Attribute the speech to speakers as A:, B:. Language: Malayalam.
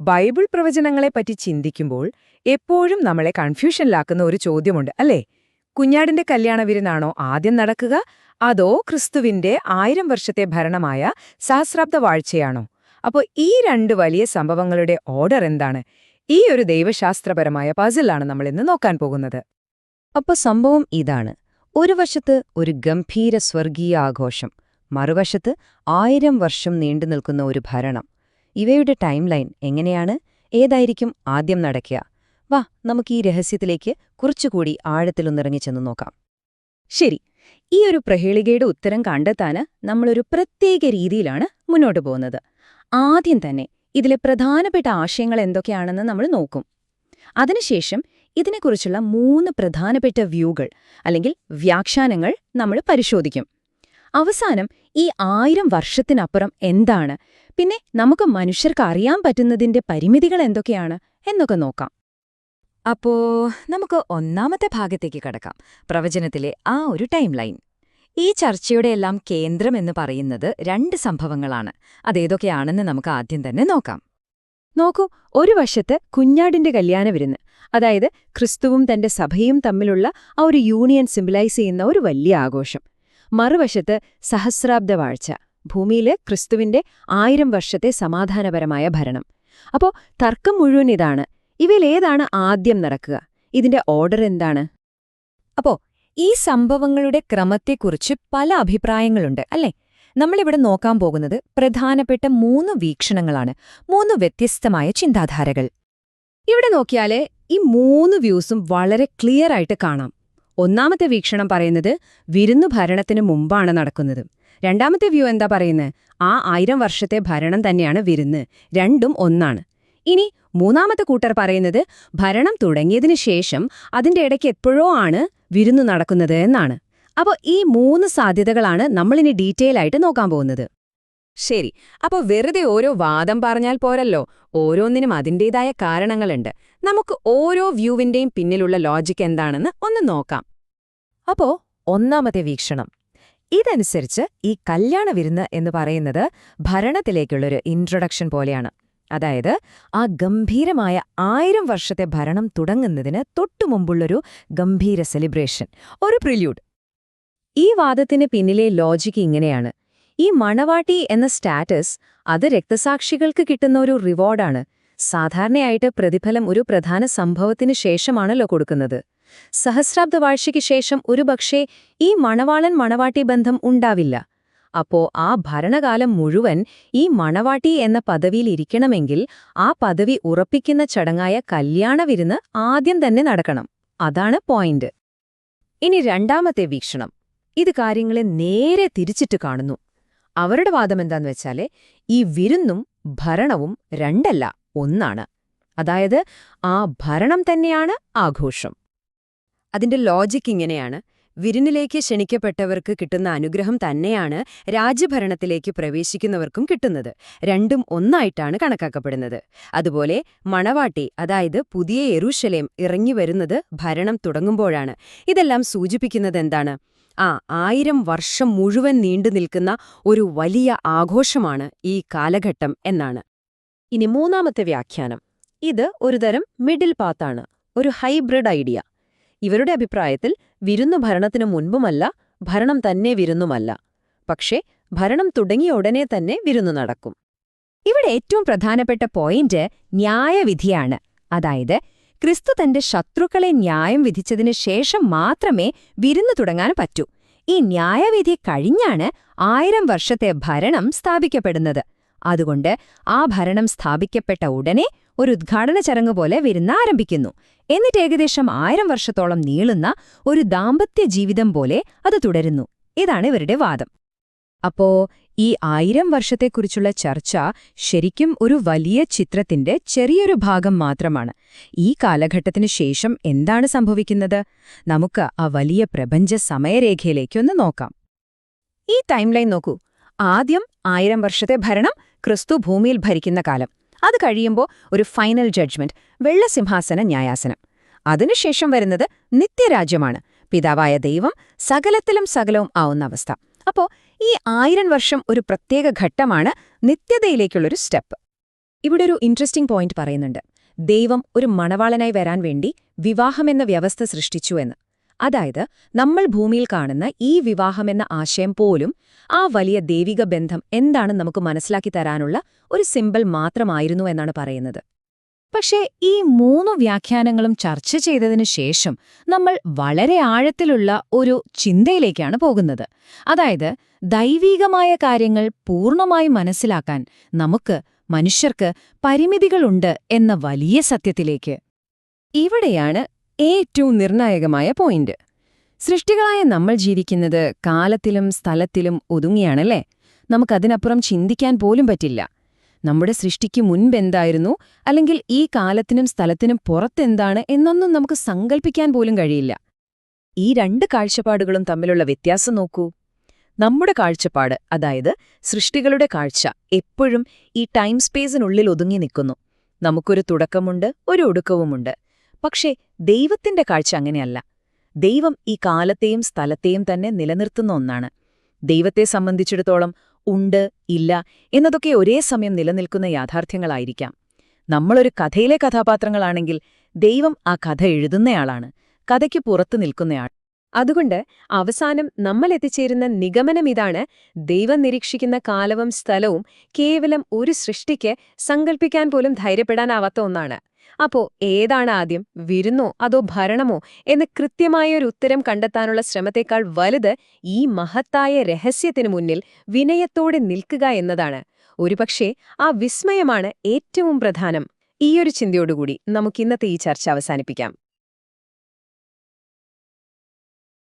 A: ബൈബിൾ പ്രവചനങ്ങളെപ്പറ്റി ചിന്തിക്കുമ്പോൾ എപ്പോഴും നമ്മളെ കൺഫ്യൂഷനിലാക്കുന്ന ഒരു ചോദ്യമുണ്ട് അല്ലേ? കുഞ്ഞാടിന്റെ കല്യാണ വിരുന്നാണോ ആദ്യം നടക്കുക അതോ ക്രിസ്തുവിന്റെ ആയിരം വർഷത്തെ ഭരണമായ സഹസ്രാബ്ദ വാഴ്ചയാണോ? അപ്പോൾ ഈ രണ്ട് വലിയ സംഭവങ്ങളുടെ ഓർഡർ എന്താണ്? ഈ ഒരു ദൈവശാസ്ത്രപരമായ പസിലാണ് നമ്മൾ ഇന്ന് നോക്കാൻ പോകുന്നത്.
B: അപ്പോൾ സംഭവം ഇതാണ്. ഒരു വശത്ത് ഒരു ഗംഭീര സ്വർഗീയ ആഘോഷം മറുവശത്ത് ആയിരം വർഷം നീണ്ടുനിൽക്കുന്ന ഒരു ഭരണം ഇവയുടെ ടൈം ലൈൻ എങ്ങനെയാണ്? ഏതായിരിക്കും ആദ്യം നടക്കുക? വാ നമുക്ക് ഈ രഹസ്യത്തിലേക്ക് കുറച്ചുകൂടി ആഴത്തിലൊന്നിറങ്ങി ചെന്ന് നോക്കാം.
A: ശരി ഈ ഒരു പ്രഹേളികയുടെ ഉത്തരം കണ്ടെത്താന് നമ്മളൊരു പ്രത്യേക രീതിയിലാണ് മുന്നോട്ട് പോകുന്നത്. ആദ്യം തന്നെ ഇതിലെ പ്രധാനപ്പെട്ട ആശയങ്ങൾ എന്തൊക്കെയാണെന്ന് നമ്മൾ നോക്കും. അതിനുശേഷം ഇതിനെക്കുറിച്ചുള്ള മൂന്ന് പ്രധാനപ്പെട്ട വ്യൂകൾ അല്ലെങ്കിൽ വ്യാഖ്യാനങ്ങൾ നമ്മൾ പരിശോധിക്കും. അവസാനം ഈ ആയിരം വർഷത്തിനപ്പുറം എന്താണ്? പിന്നെ നമുക്ക് മനുഷ്യർക്ക് അറിയാൻ പറ്റുന്നതിന്റെ പരിമിതികൾ എന്തൊക്കെയാണ്? എന്നൊക്കെ നോക്കാം.
B: അപ്പോ നമുക്ക് ഒന്നാമത്തെ ഭാഗത്തേക്ക് കടക്കാം. പ്രവചനത്തിലെ ആ ഒരു ടൈം ലൈൻ ഈ ചർച്ചയുടെ എല്ലാം കേന്ദ്രം എന്ന് പറയുന്നത് രണ്ട് സംഭവങ്ങളാണ്. അതേതൊക്കെയാണെന്ന് നമുക്ക് ആദ്യം തന്നെ നോക്കാം.
A: നോക്കൂ ഒരു വശത്ത് കുഞ്ഞാടിന്റെ കല്യാണ വിരുന്ന്. അതായത് ക്രിസ്തുവും തന്റെ സഭയും തമ്മിലുള്ള ആ ഒരു യൂണിയൻ സിംബലൈസ് ചെയ്യുന്ന ഒരു വലിയ ആഘോഷം. മറുവശത്ത് സഹസ്രാബ്ദ വാഴ്ച ഭൂമിയിലെ ക്രിസ്തുവിന്റെ ആയിരം വർഷത്തെ സമാധാനപരമായ ഭരണം. അപ്പോൾ തർക്കം മുഴുവൻ ഇതാണ്. ഇവയിലേതാണ് ആദ്യം നടക്കുക? ഇതിന്റെ ഓർഡർ എന്താണ്?
B: അപ്പോ ഈ സംഭവങ്ങളുടെ ക്രമത്തെക്കുറിച്ച് പല അഭിപ്രായങ്ങളുണ്ട് അല്ലേ? നമ്മളിവിടെ നോക്കാൻ പോകുന്നത് പ്രധാനപ്പെട്ട മൂന്ന് വീക്ഷണങ്ങളാണ് മൂന്ന് വ്യത്യസ്തമായ ചിന്താധാരകൾ.
A: ഇവിടെ നോക്കിയാലേ ഈ മൂന്ന് വ്യൂസും വളരെ ക്ലിയർ ആയിട്ട് കാണാം. ഒന്നാമത്തെ വീക്ഷണം പറയുന്നത് വിരുന്നു ഭരണത്തിന് മുമ്പാണ് നടക്കുന്നത്. രണ്ടാമത്തെ വ്യൂ എന്താ പറയുന്നത് ആ ആയിരം വർഷത്തെ ഭരണം തന്നെയാണ് വിരുന്ന്. രണ്ടും ഒന്നാണ്. ഇനി മൂന്നാമത്തെ കൂട്ടർ പറയുന്നത് ഭരണം തുടങ്ങിയതിന് ശേഷം അതിന്റെ ഇടയ്ക്ക് എപ്പോഴോ ആണ് വിരുന്നു നടക്കുന്നത് എന്നാണ്. അപ്പോൾ ഈ മൂന്ന് സാധ്യതകളാണ് നമ്മളിനി ഡീറ്റെയിൽ ആയിട്ട് നോക്കാൻ പോകുന്നത്.
B: ശരി. അപ്പോൾ വെറുതെ ഓരോ വാദം പറഞ്ഞാൽ പോരല്ലോ. ഓരോന്നിനും അതിന്റേതായ കാരണങ്ങളുണ്ട്. നമുക്ക് ഓരോ വ്യൂവിന്റെയും പിന്നിലുള്ള ലോജിക് എന്താണെന്ന് ഒന്ന് നോക്കാം.
A: അപ്പോ ഒന്നാമത്തെ വീക്ഷണം. ഇതനുസരിച്ച് ഈ കല്യാണ വിരുന്ന് എന്ന് പറയുന്നത് ഭരണത്തിലേക്കുള്ളൊരു ഇൻട്രൊഡക്ഷൻ പോലെയാണ്. അതായത് ആ ഗംഭീരമായ ആയിരം വർഷത്തെ ഭരണം തുടങ്ങുന്നതിന് തൊട്ടുമുമ്പുള്ളൊരു ഗംഭീര സെലിബ്രേഷൻ ഒരു പ്രില്യൂഡ് ഈ വാദത്തിന് പിന്നിലെ ലോജിക്ക് ഇങ്ങനെയാണ്. ഈ മണവാട്ടി എന്ന സ്റ്റാറ്റസ് അത് രക്തസാക്ഷികൾക്ക് കിട്ടുന്ന ഒരു റിവാർഡാണ് സാധാരണയായിട്ട് പ്രതിഫലം ഒരു പ്രധാന സംഭവത്തിനു ശേഷമാണല്ലോ കൊടുക്കുന്നത്. സഹസ്രാബ്ദ വാഴ്ചയ്ക്ക് ശേഷം ഒരുപക്ഷേ ഈ മണവാളൻ മണവാട്ടി ബന്ധം ഉണ്ടാവില്ല. അപ്പോ ആ ഭരണകാലം മുഴുവൻ ഈ മണവാട്ടി എന്ന പദവിയിൽ ഇരിക്കണമെങ്കിൽ ആ പദവി ഉറപ്പിക്കുന്ന ചടങ്ങായ കല്യാണ വിരുന്ന് ആദ്യം തന്നെ നടക്കണം. അതാണ് പോയിന്റ്. ഇനി രണ്ടാമത്തെ വീക്ഷണം. ഇത് കാര്യങ്ങളെ നേരെ തിരിച്ചിട്ട് കാണുന്നു. അവരുടെ വാദം എന്താന്ന് വെച്ചാൽ ഈ വിരുന്നും ഭരണവും രണ്ടല്ല. ഒന്നാണ്. അതായത് ആ ഭരണം തന്നെയാണ് ആഘോഷം. അതിന്റെ ലോജിക് ഇങ്ങനെയാണ്. വിരുന്നിലേക്ക് ക്ഷണിക്കപ്പെട്ടവർക്ക് കിട്ടുന്ന അനുഗ്രഹം തന്നെയാണ് രാജ്യഭരണത്തിലേക്ക് പ്രവേശിക്കുന്നവർക്കും കിട്ടുന്നത്. രണ്ടും ഒന്നായിട്ടാണ് കണക്കാക്കപ്പെടുന്നത്. അതുപോലെ മണവാട്ടി അതായത് പുതിയ എറൂഷലേം ഇറങ്ങി വരുന്നത് ഭരണം തുടങ്ങുമ്പോഴാണ്. ഇതെല്ലാം സൂചിപ്പിക്കുന്നത് എന്താണ്? ആ ആയിരം വർഷം മുഴുവൻ നീണ്ടു നിൽക്കുന്ന ഒരു വലിയ ആഘോഷമാണ് ഈ കാലഘട്ടം എന്നാണ്. ഇനി മൂന്നാമത്തെ വ്യാഖ്യാനം. ഇത് ഒരുതരം മിഡിൽ പാത്താണ് ഒരു ഹൈബ്രിഡ് ഐഡിയ ഇവരുടെ അഭിപ്രായത്തിൽ വിരുന്നു ഭരണത്തിനു മുൻപുമല്ല ഭരണം തന്നെ വിരുന്നുമല്ല. പക്ഷേ ഭരണം തുടങ്ങിയ ഉടനെ തന്നെ വിരുന്നു നടക്കും. ഇവിടെ ഏറ്റവും പ്രധാനപ്പെട്ട പോയിന്റ് ന്യായവിധിയാണ്. അതായത് ക്രിസ്തു തന്റെ ശത്രുക്കളെ ന്യായം വിധിച്ചതിനു ശേഷം മാത്രമേ വിരുന്നു തുടങ്ങാൻ പറ്റൂ. ഈ ന്യായവിധി കഴിഞ്ഞാണ് ആയിരം വർഷത്തെ ഭരണം സ്ഥാപിക്കപ്പെടുന്നത്. അതുകൊണ്ട് ആ ഭരണം സ്ഥാപിക്കപ്പെട്ട ഉടനെ ഒരു ഉദ്ഘാടന ചടങ്ങ് പോലെ വിരുന്ന് ആരംഭിക്കുന്നു. എന്നിട്ട് ഏകദേശം ആയിരം വർഷത്തോളം നീളുന്ന ഒരു ദാമ്പത്യ ജീവിതം പോലെ അത് തുടരുന്നു. ഇതാണ് ഇവരുടെ വാദം. അപ്പോ ഈ ആയിരം വർഷത്തെക്കുറിച്ചുള്ള ചർച്ച ശരിക്കും ഒരു വലിയ ചിത്രത്തിന്റെ ചെറിയൊരു ഭാഗം മാത്രമാണ്. ഈ കാലഘട്ടത്തിനു ശേഷം എന്താണ് സംഭവിക്കുന്നത്? നമുക്ക് ആ വലിയ പ്രപഞ്ച സമയരേഖയിലേക്കൊന്ന് നോക്കാം. ഈ ടൈം ലൈൻ നോക്കൂ. ആദ്യം ആയിരം വർഷത്തെ ഭരണം ക്രിസ്തു ഭൂമിയിൽ ഭരിക്കുന്ന കാലം. അത് കഴിയുമ്പോൾ ഒരു ഫൈനൽ ജഡ്ജ്മെന്റ് വെള്ളസിംഹാസന ന്യായാസനം. അതിനുശേഷം വരുന്നത് നിത്യരാജ്യമാണ്. പിതാവായ ദൈവം സകലത്തിലും സകലവും ആവുന്ന അവസ്ഥ. അപ്പോ ഈ ആയിരം വർഷം ഒരു പ്രത്യേക ഘട്ടമാണ് നിത്യതയിലേക്കുള്ളൊരു സ്റ്റെപ്പ് ഇവിടെ ഒരു ഇൻട്രസ്റ്റിംഗ് പോയിന്റ് പറയുന്നുണ്ട്. ദൈവം ഒരു മണവാളനായി വരാൻ വേണ്ടി വിവാഹമെന്ന വ്യവസ്ഥ സൃഷ്ടിച്ചു എന്ന്. അതായത് നമ്മൾ ഭൂമിയിൽ കാണുന്ന ഈ വിവാഹമെന്ന ആശയം പോലും ആ വലിയ ദൈവിക ബന്ധം എന്താണ് നമുക്ക് മനസ്സിലാക്കി തരാനുള്ള ഒരു സിമ്പിൾ മാത്രമായിരുന്നു എന്നാണ് പറയുന്നത്. പക്ഷേ ഈ മൂന്ന് വ്യാഖ്യാനങ്ങളും ചർച്ച ചെയ്തതിനു ശേഷം നമ്മൾ വളരെ ആഴത്തിലുള്ള ഒരു ചിന്തയിലേക്കാണ് പോകുന്നത്. അതായത് ദൈവീകമായ കാര്യങ്ങൾ പൂർണമായി മനസ്സിലാക്കാൻ നമുക്ക് മനുഷ്യർക്ക് പരിമിതികളുണ്ട് എന്ന വലിയ സത്യത്തിലേക്ക്. ഇവിടെയാണ് ഏറ്റവും നിർണായകമായ പോയിന്റ്. സൃഷ്ടികളായ നമ്മൾ ജീവിക്കുന്നത് കാലത്തിലും സ്ഥലത്തിലും ഒതുങ്ങിയാണല്ലേ? നമുക്കതിനപ്പുറം ചിന്തിക്കാൻ പോലും പറ്റില്ല. നമ്മുടെ സൃഷ്ടിക്ക് മുൻപെന്തായിരുന്നു അല്ലെങ്കിൽ ഈ കാലത്തിനും സ്ഥലത്തിനും പുറത്തെന്താണ്? എന്നൊന്നും നമുക്ക് സങ്കല്പിക്കാൻ പോലും കഴിയില്ല. ഈ രണ്ട് കാഴ്ചപ്പാടുകളും തമ്മിലുള്ള വ്യത്യാസം നോക്കൂ. നമ്മുടെ കാഴ്ചപ്പാട് അതായത് സൃഷ്ടികളുടെ കാഴ്ച എപ്പോഴും ഈ ടൈം സ്പേസിനുള്ളിൽ ഒതുങ്ങി നിൽക്കുന്നു. നമുക്കൊരു തുടക്കമുണ്ട് ഒരു ഒടുക്കവുമുണ്ട്. പക്ഷേ ദൈവത്തിന്റെ കാഴ്ച അങ്ങനെയല്ല. ദൈവം ഈ കാലത്തെയും സ്ഥലത്തെയും തന്നെ നിലനിർത്തുന്ന ഒന്നാണ്. ദൈവത്തെ സംബന്ധിച്ചിടത്തോളം ഉണ്ട് ഇല്ല എന്നതൊക്കെ ഒരേ സമയം നിലനിൽക്കുന്ന യാഥാർത്ഥ്യങ്ങളായിരിക്കാം. നമ്മളൊരു കഥയിലെ കഥാപാത്രങ്ങളാണെങ്കിൽ ദൈവം ആ കഥ എഴുതുന്നയാളാണ് കഥയ്ക്ക് പുറത്തു നിൽക്കുന്നയാൾ.
B: അതുകൊണ്ട് അവസാനം നമ്മൾ എത്തിച്ചേരുന്ന നിഗമനം ഇതാണ്. ദൈവം നിരീക്ഷിക്കുന്ന കാലവും സ്ഥലവും കേവലം ഒരു സൃഷ്ടിക്ക് സങ്കല്പിക്കാൻ പോലും ധൈര്യപ്പെടാനാവാത്ത ഒന്നാണ്. അപ്പോ ഏതാണ് ആദ്യം? വിരുന്നോ അതോ ഭരണമോ? എന്ന് കൃത്യമായൊരു ഉത്തരം കണ്ടെത്താനുള്ള ശ്രമത്തേക്കാൾ വലുത് ഈ മഹത്തായ രഹസ്യത്തിനു മുന്നിൽ വിനയത്തോടെ നിൽക്കുക എന്നതാണ്. ഒരുപക്ഷെ ആ വിസ്മയമാണ് ഏറ്റവും പ്രധാനം. ഈയൊരു ചിന്തയോടുകൂടി നമുക്കിന്നത്തെ ഈ ചർച്ച അവസാനിപ്പിക്കാം.